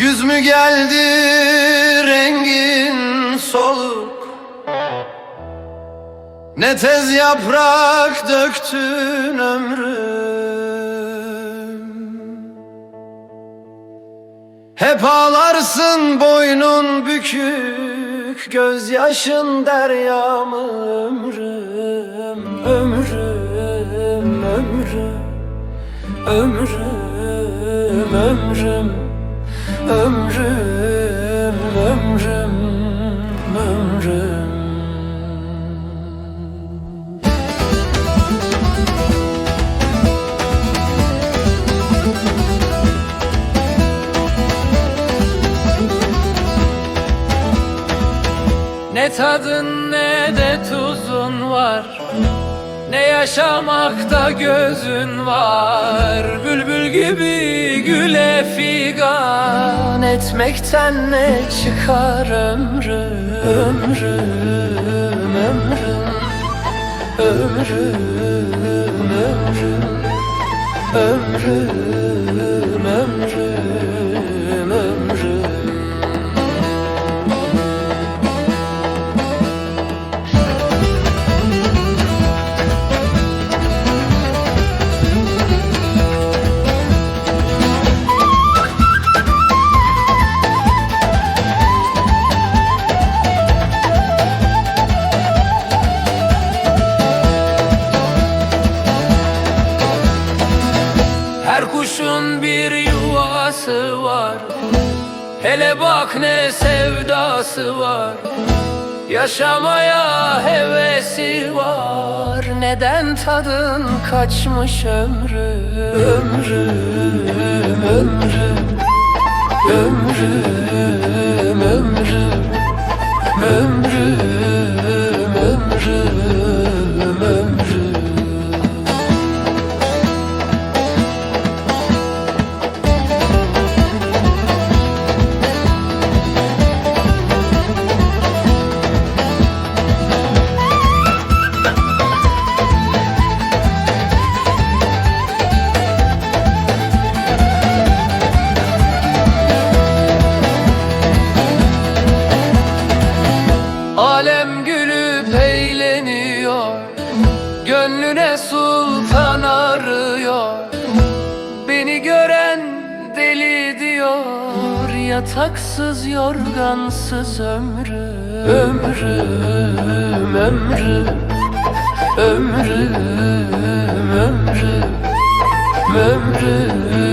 Güz mü geldi rengin soluk? Ne tez yaprak döktün ömrüm? Hep ağlarsın boynun bükük Gözyaşın deryamı ömrüm Ömrüm, ömrüm Ömrüm, ömrüm. Ömrüm, ömrüm, ömrüm Ne tadın ne de tuzun var Ne yaşamakta gözün var? Bülbül gibi güle figan Etmekten ne çıkar ömrüm Ömrüm, ömrüm Ömrüm, ömrüm Ömrüm, ömrüm, Kuşun bir yuvası var. Hele bak ne sevdası var. Yaşamaya hevesi var. Neden tadın kaçmış ömrüm Ömrüm, ömrüm Ömrüm, Alem gülüp eğleniyor Gönlüne sultan arıyor. Beni gören deli diyor Yataksız yorgansız ömrüm Ömrüm, ömrüm Ömrüm, ömrüm Ömrüm, ömrüm